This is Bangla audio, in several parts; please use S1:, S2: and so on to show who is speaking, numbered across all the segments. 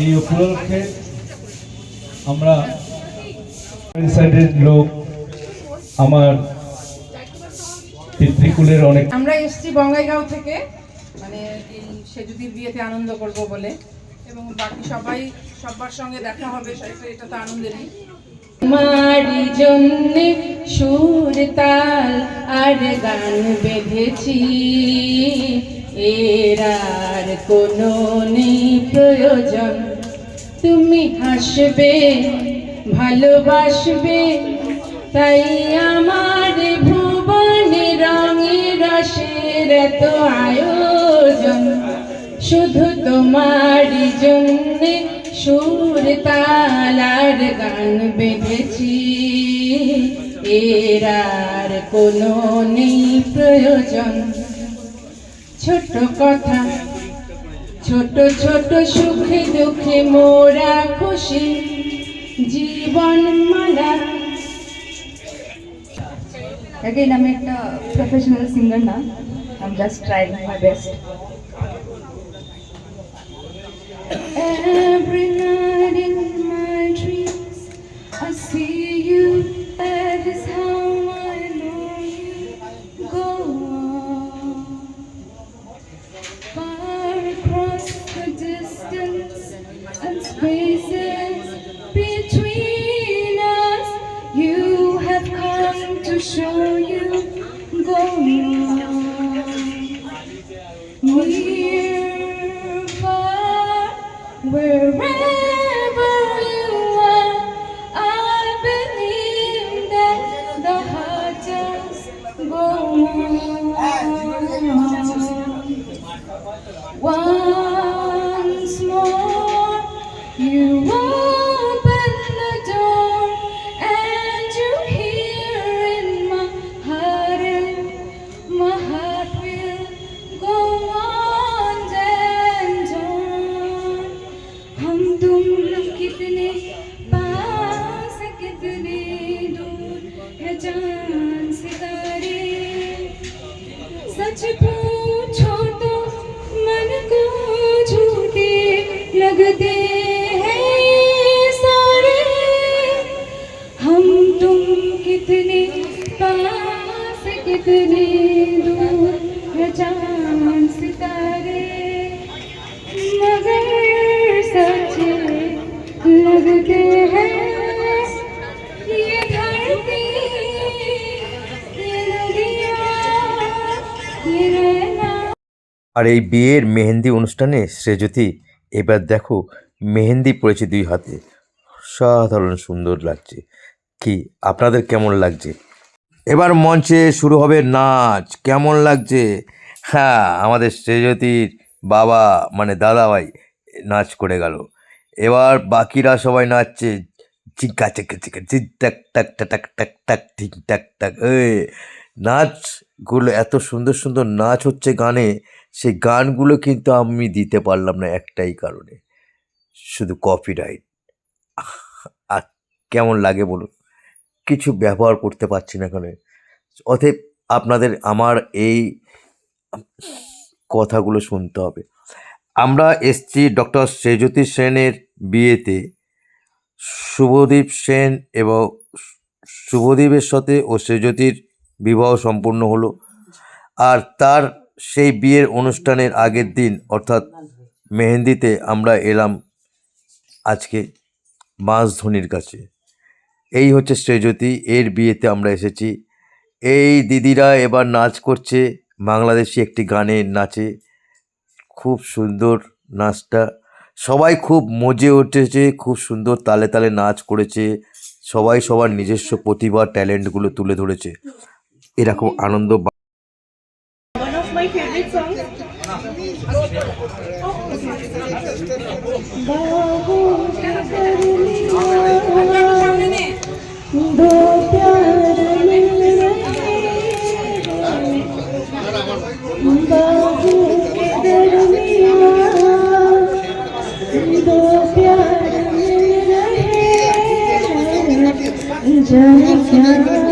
S1: এই উপলক্ষে আমরা সাইডের লোক, আমার পিতৃকুলের অনেক
S2: আমরা এসেছি বঙ্গাইগাঁও থেকে মানে সেজুদির বিয়েতে আনন্দ করব বলে, এবং বাকি সবাই সবার সঙ্গে দেখা হবে সেটা এটা তো আনন্দেরই। তোমারই জন্যে সুর তাল আর গান বেঁধেছি। এর আর কোনো নেই প্রয়োজন। তুমি হাসবে, ভালোবাসবে, তাই আমার ভুবনে রঙে রসের এত আয়োজন। শুধু তোমারই জন্যে সুর তালার গান বেঁধেছি। এরার কোনো নেই প্রয়োজন। ছোট কথা, ছোট ছোট সুখে দুঃখে মোরা খুশি। জীবন মালা।
S3: আগে আমি একটা প্রফেশনাল সিঙ্গার না। I just trying my best Every night in my dreams, I see you. That is how I know you go on. Far across the distance and spaces
S4: আর এই বিয়ের মেহেন্দি অনুষ্ঠানে শ্রেজতি এবার দেখো, মেহেন্দি পড়েছে দুই হাতে। সাধারণ সুন্দর লাগছে। কি, আপনাদের কেমন লাগছে? এবার মঞ্চে শুরু হবে নাচ। কেমন লাগছে? হ্যাঁ আমাদের শ্রেজতির বাবা মানে দাদাভাই নাচ করে গেল। এবার বাকিরা সবাই নাচছে। চিকা চিকা চিকা টাক টাক টাক টাক টাক টাক ঠিক টাক টাক, এ। নাচগুলো এত সুন্দর সুন্দর নাচ হচ্ছে গানে। সেই গানগুলো কিন্তু আমি দিতে পারলাম না একটাই কারণে। শুধু কপিরাইট আর কেমন লাগে বলুন? কিছু ব্যবহার করতে পারছি না এখানে। অতএব আপনাদের আমার এই কথাগুলো শুনতে হবে। আমরা এসছি ডক্টর সেজতি সেনের বিয়েতে। শুভদীপ সেন এবং শুভদীপের সাথে ও সেজতির বিবাহ সম্পন্ন হলো। আর তার সেই বিয়ের অনুষ্ঠানের আগের দিন, অর্থাৎ মেহেন্দিতে আমরা এলাম আজকে মাঝধনির কাছে। এই হচ্ছে শ্রেজতি এর বিয়েতে আমরা এসেছি। এই দিদিরা এবার নাচ করছে, বাংলাদেশি একটি গানে নাচে। খুব সুন্দর নাচটা। সবাই খুব মজে উঠেছে, খুব সুন্দর তালে তালে নাচ করেছে। সবাই সবার নিজস্ব প্রতিভা, ট্যালেন্টগুলো তুলে ধরেছে। এরকম আনন্দ
S5: my favorite songs.
S3: दो प्यार मिल रहे बाबू के दरमियाँ दो प्यार मिल रहे
S6: जाए क्या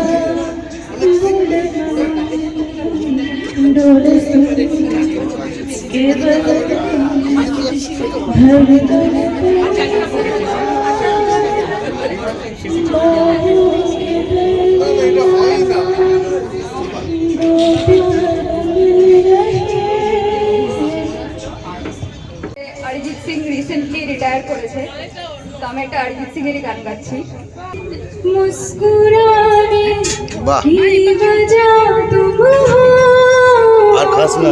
S7: Arijit Singh recently retire করেছে তো আমি একটা অরিজিৎ সিং এর গান গাচ্ছি।
S4: মুস্কুরানে খাস না।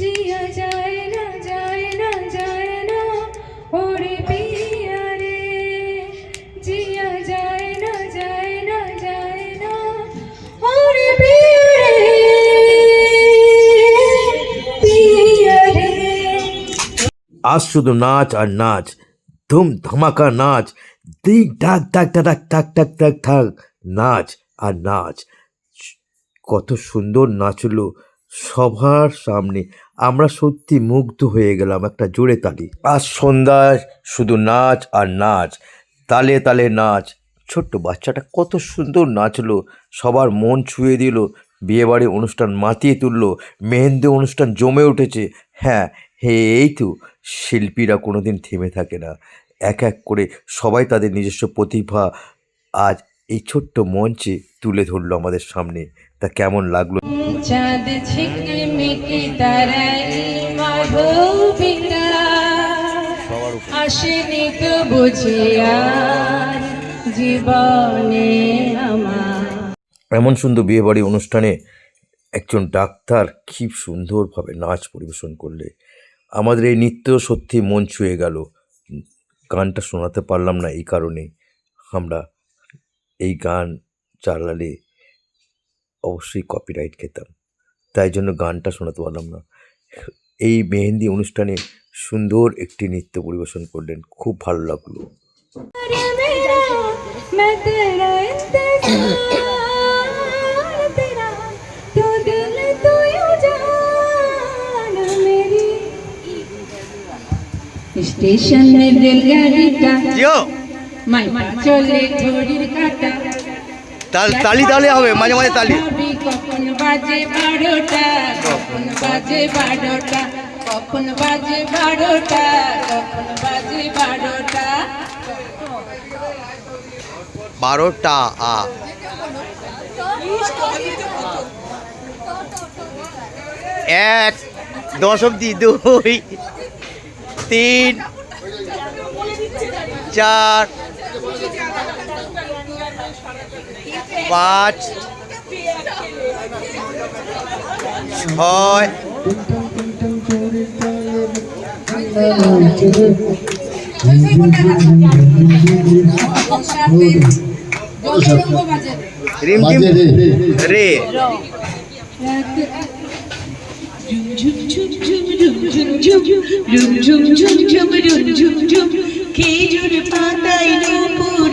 S6: জিয়া
S4: যায় না
S6: যায় না যায় না। ওরে পিয়া রে জিয়া যায় না যায় না যায় না। ওরে পিয়া রে
S4: আজ শুধু নাচ আর নাচ, ধুম ধমাকা নাচ, দিক ডাক ডাক ডাক ঢাক ঠাক ঠাক ঠাক নাচ আর নাচ। কত সুন্দর নাচলো সবার সামনে আমরা সত্যি মুগ্ধ হয়ে গেলাম একটা জোরে তালি। আজ সন্ধ্যায় শুধু নাচ আর নাচ, তালে তালে নাচ। ছোট্ট বাচ্চাটা কত সুন্দর নাচলো, সবার মন ছুঁয়ে দিল, বিয়েবাড়ি অনুষ্ঠান মাতিয়ে তুললো, মেহেন্দি অনুষ্ঠান জমে উঠেছে। হ্যাঁ হে, এই তো, শিল্পীরা কোনো দিন থেমে থাকে না। এক এক করে সবাই তাদের নিজস্ব প্রতিভা আজ এই ছোট্ট মঞ্চে তুলে ধরলো আমাদের সামনে। তা কেমন লাগল?
S3: চাঁদ ঝিকমিকি তারাই মাধবিতা আসেনি তো জীবনে আমার।
S4: এমন সুন্দর বিয়েবাড়ি অনুষ্ঠানে একজন ডাক্তার খুব সুন্দরভাবে নাচ পরিবেশন করলে। আমাদের এই নৃত্য সত্যি মন ছুঁয়ে গেল। গানটা শোনাতে পারলাম না এই কারণে। আমরা এই গান চালালে অবশ্যই কপিরাইট খেতাম। তাই জন্য গানটা শোনাতে পারলাম না। এই মেহেন্দি অনুষ্ঠানে সুন্দর একটি নৃত্য পরিবেশন করলেন খুব ভালো লাগল।
S3: স্টেশনে রেলগাড়িটা চলে ঘড়ির কাটা।
S4: তালি তালি হবে মাঝে মাঝে তালি।
S3: কখন বাজে বারোটা কখন বাজে বারোটা কখন বাজে বারোটা কখন বাজে বারোটা।
S4: বারোটা আ। এক দশ অব্দি দুই তিন চার পাঁচ ছয় রিম টিম রে।
S8: খেজুর পাতায় নুপুর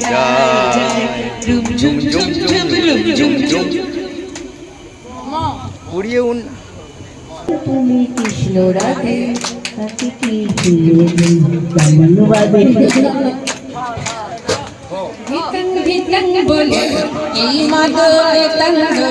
S8: বাজার ঝুম ঝুম ঝুম ঝুম ঝুম ঝুম ঝুম
S4: উড়িয়ে উন
S6: কৃষ্ণ রাধে
S9: তঙ্গল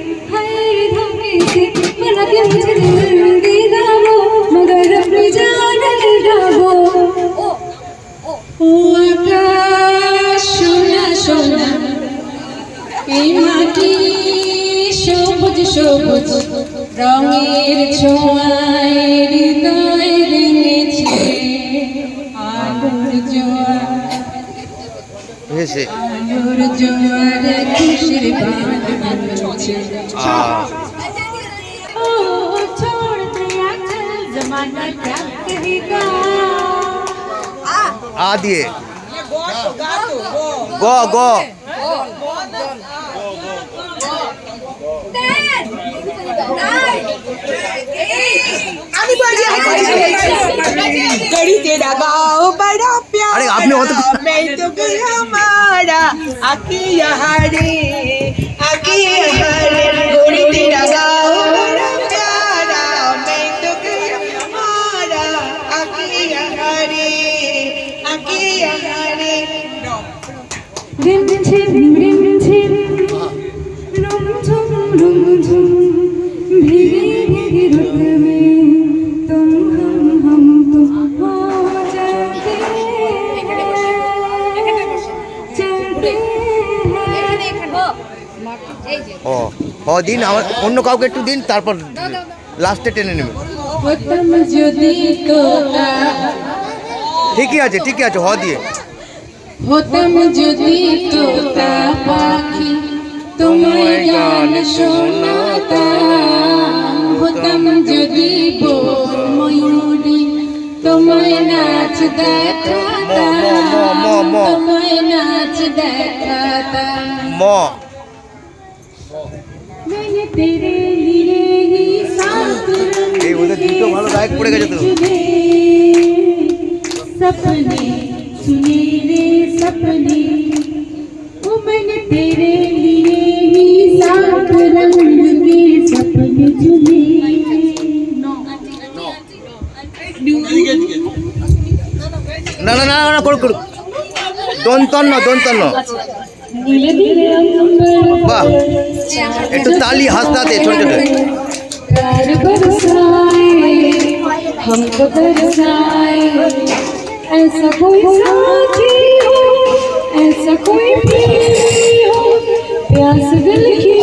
S3: మనకి మంచి దిగుంది రాము మగర
S9: ప్రజానకి రాము সোনা সোনা এই মাটি সবুজ সবুজ রঙের ছোঁয়ায় হৃদয় রেঙেছে আলোর জোয়ার
S4: হয়েছে
S9: আলোর জোয়ারে খুশির
S8: বান आ दिए गो गो।
S4: अरे आपने तो
S8: मैं तो हमारा
S3: अकी हरी अकी हरी
S4: ও দিন আমার অন্য কাউকে একটু দিন তারপর লাস্টে টেনে নেবে। ঠিকই আছে ঠিকই আছে হ দিয়ে।
S9: হতাম যদি তোতা পাখি তোমায় গান শোনাতাম হতাম যদি ময়ূরী তোমায় নাচ দেখাতাম। তোমায় নাচ দেখাতাম
S4: এই ওদের দুটো ভালো গায়ক পড়ে গেছে তো
S3: चुने सपने सुने रे सपने ओ मैंने तेरे लिए ही सात रंग के सपने चुने
S4: না না না না, না করুক করুক দন্তন্য দন্তন্য
S3: नीले नीले अंबर
S4: বাহ একটু তালি হাসতাতে ছোট ছোট
S3: प्यार बरसाए हमको बरसाए ऐसा कोई साथी हो ऐसा कोई प्रेमी हो प्यास दिल की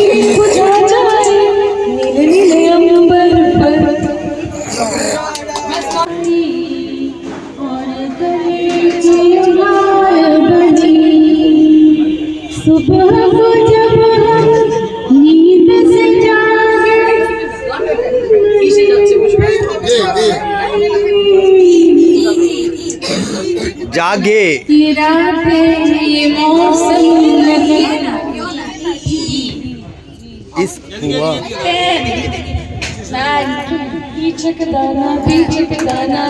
S9: आगे।
S4: इस
S3: कुआ। दाना दाना गाना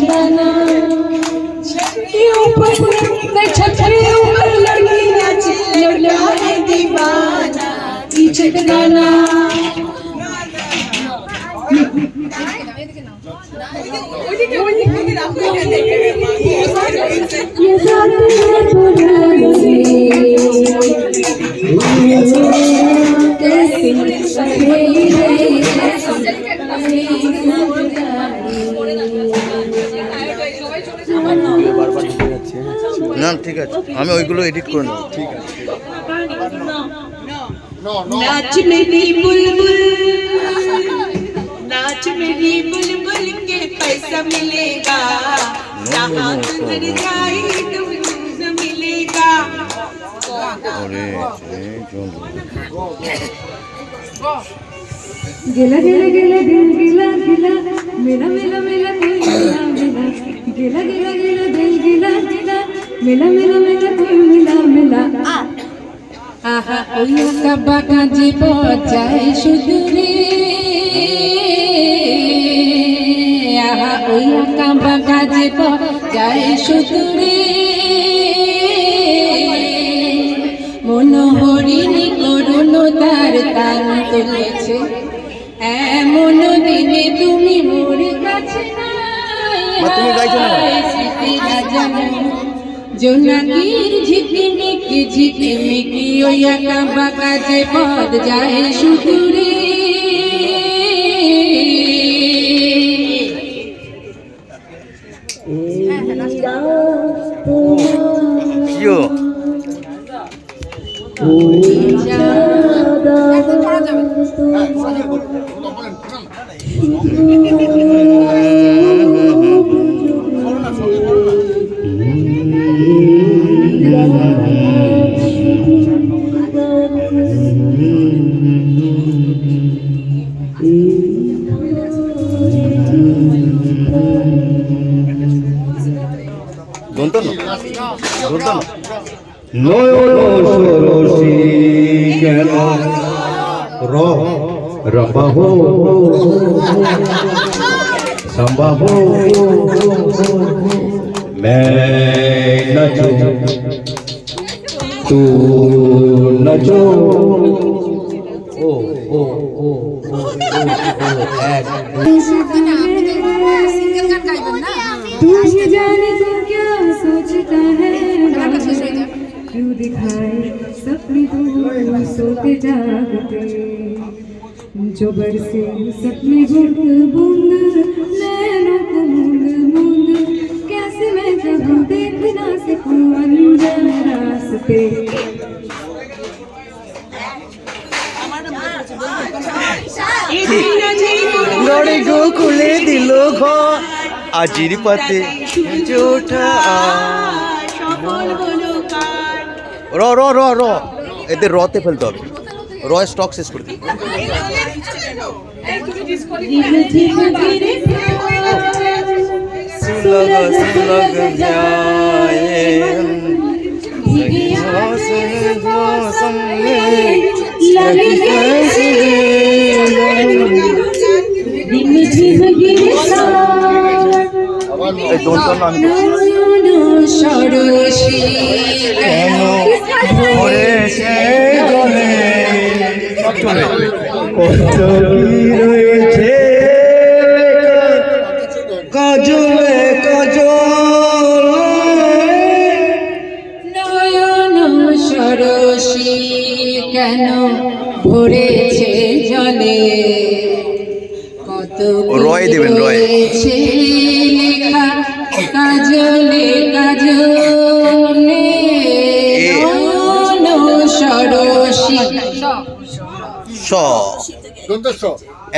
S3: दाना छतरी ऊपर लड़की नाचे लड़का है दीवाना दाना।
S4: আমি ওইগুলো এডিট করে নেবো ঠিক আছে
S8: नाच मेरी बुलबुल नाच मेरी बुलबुल के पैसा मिलेगा जहाँ गुजर जाए तुमको मिलेगा
S7: गिला गिला गिला दिल गिला गिला मिला मिला मिला कोई मिला मिला गिला गिला गिला दिल गिला মেলা মেলা মেলা তুই মেলা মেলা
S3: আহা ওই আঁকা বাঁকা যে বজায় শুধু রে আহা ওই আঁকা বাঁকা যে বজায় শুধু রে মনোহরিণী করুণ তার তান তুলেছে এমন দিনে তুমি মোর কাছে
S4: তুমি গাইছো না
S3: জোনাকির ঝিকিমিকি ঝিকিমিকি ওই একা বাঁকা যে পদ যায় শুধু।
S4: দন্ত না
S2: নয়ন সরসী কেন রহ রবাহ সম্ভব मैं नचूं तू नचो
S7: सपने तू सोते जागते जो बरसे सपने बूंद बूंद नैनों को मूंद मूंद कैसे मैं कभी देख ना सकूं अनजान रास्ते
S4: গড়ে গোকুলে দিল ঘর আজির পাতে জোঠা র র র র এদের রতে ফেলতে হবে। রয় স্টক শেষ করে দিই আবার এই দোন আমি কত কি রয়েছে?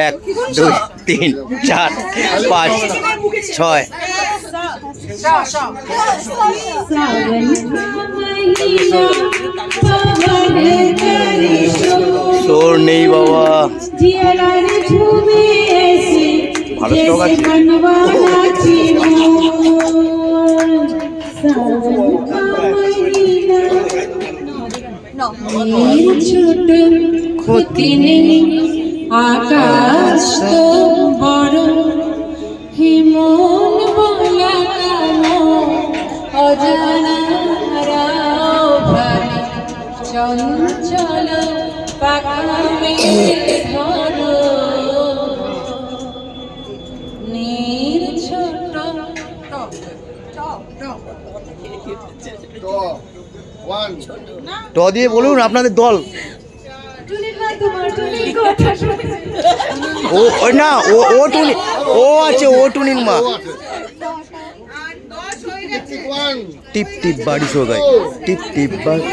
S4: এক দুই তিন চার পাঁচ ছয়। সোর নেই বাবা। ভালো স্টক আছে।
S3: ছোট ক্ষতি নেই। আকাশ তো বড় হিমন বলা অজানা চঞ্চল পাকামে ধর। নীর ছোট
S4: ট দিয়ে বলুন আপনাদের দল। ও না ও ও টুনি ও আছে ও টুনির মা। টিপ টিপ বাড়ি সোগায়
S3: টিপ টিপ বাড়ি।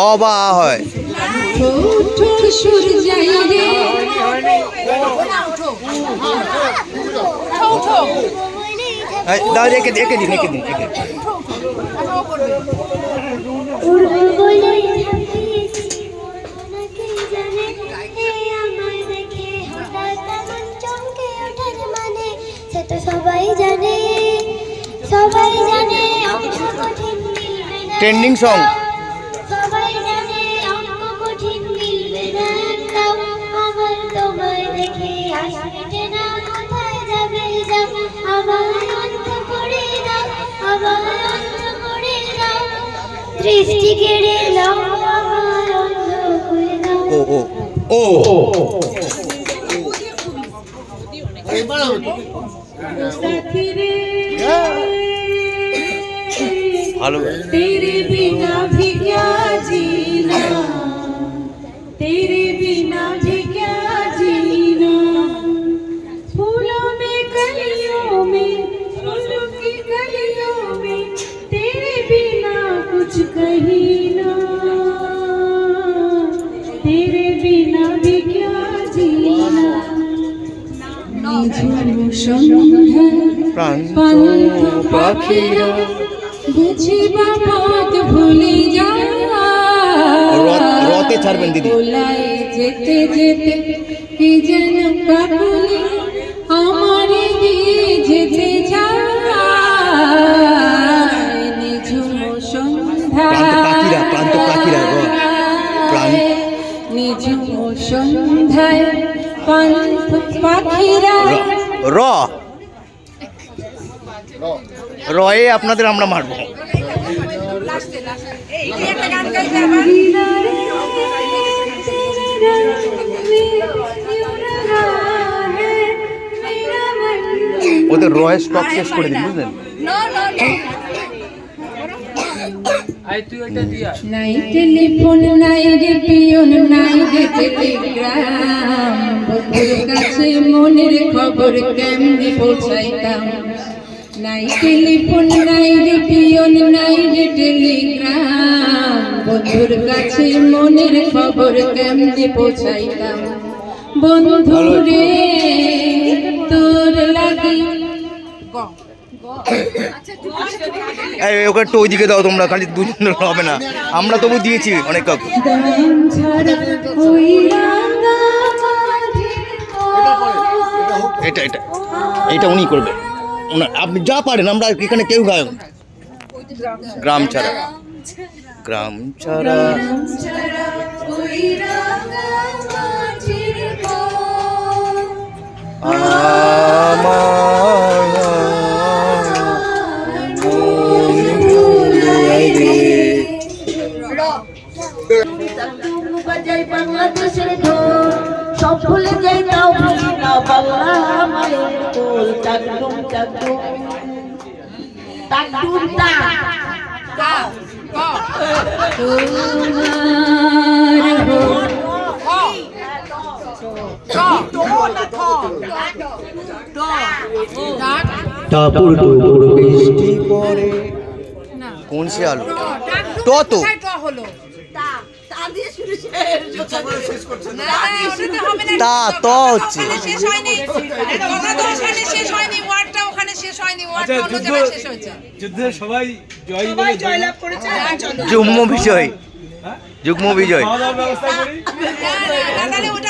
S3: আ হয় রেখে দিন দিন ট্রেন্ডিং সং
S10: দৃষ্টি কেড়ে নাও আমার
S3: ও ও ও ভালো
S4: তেরে বিনা ভিক্ষা জিনা তেরে বিনা
S3: ভিক্ষা
S4: পান্থ পাখিরা। বুঝি বাপত ভুলে যায়
S3: রতে ছাড়বেন দিদি।
S4: যেতে যেতে কি যেন কাকুলি আমার দিয়ে যেতে যায় নিঝুম সন্ধ্যা
S3: প্রান্ত পাখিরা, প্রান্ত পাখিরা,
S4: নিঝুম সন্ধ্যায় পাখিরা।
S3: র। রয়ে আপনাদের আমরা মারবো। ওদের রয়ে স্টক শেষ করে দিন, বুঝলেন?
S4: নাই টেলিফোন নাই রে পিয়ন নাই রে টেলিগ্রাম বন্ধুর কাছে মনের খবর কেমনে পৌঁছাইতাম? নাই টেলিফোন নাই রে পিয়ন নাই রে টেলিগ্রাম। বন্ধুর কাছে মনের খবর কেমনে পৌঁছাইতাম? বন্ধু রে তোর লাগি।
S3: ওকে একটু ওইদিকে দাও তোমরা খালি দুজন হবে না। আমরা তবু দিয়েছি অনেক কাউকে। এটা এটা এটা উনি করবে। ওনার আপনি যা পারেন আমরা এখানে কেউ গায়ক না। গ্রাম ছাড়া। গ্রাম ছাড়া।
S6: বাংলাদেশের সব ভুলে যাই তাও বুঝি না বাংলা মায়ের কোল। টাকডুম টাকডুম টাকডুম টা
S11: টাপুর টুপুর বৃষ্টি
S3: পরে কোন সে আলো তো। তো তা ত হচ্ছে।
S1: আচ্ছা যুদ্ধে সবাই জয় জয়লাভ করেছে
S3: যুগ্ম বিজয়। যুগ্ম বিজয়।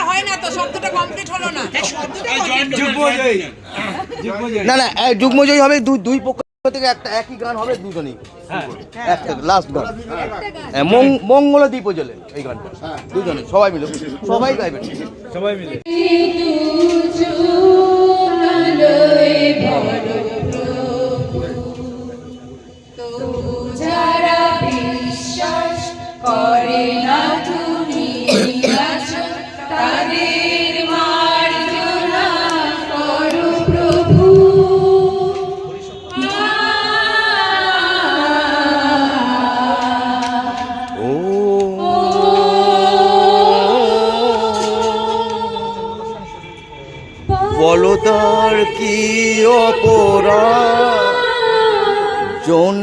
S2: হয় না তো শব্দটা কমপ্লিট হলো না।
S1: যুগ্ম জয় যুগ্ম জয়
S3: না না এ, যুগ্ম জয় হবে দুই দুই পক্ষ
S12: থেকে একটা একই গান হবে দুজনেই। হ্যাঁ। একটা লাস্ট গান। হ্যাঁ, মঙ্গল দ্বীপ জ্বলে এই গানটা। হ্যাঁ। দুজনে সবাই মিলে। সবাই গাইবেন
S1: সবাই মিলে।
S3: অপরা যৌন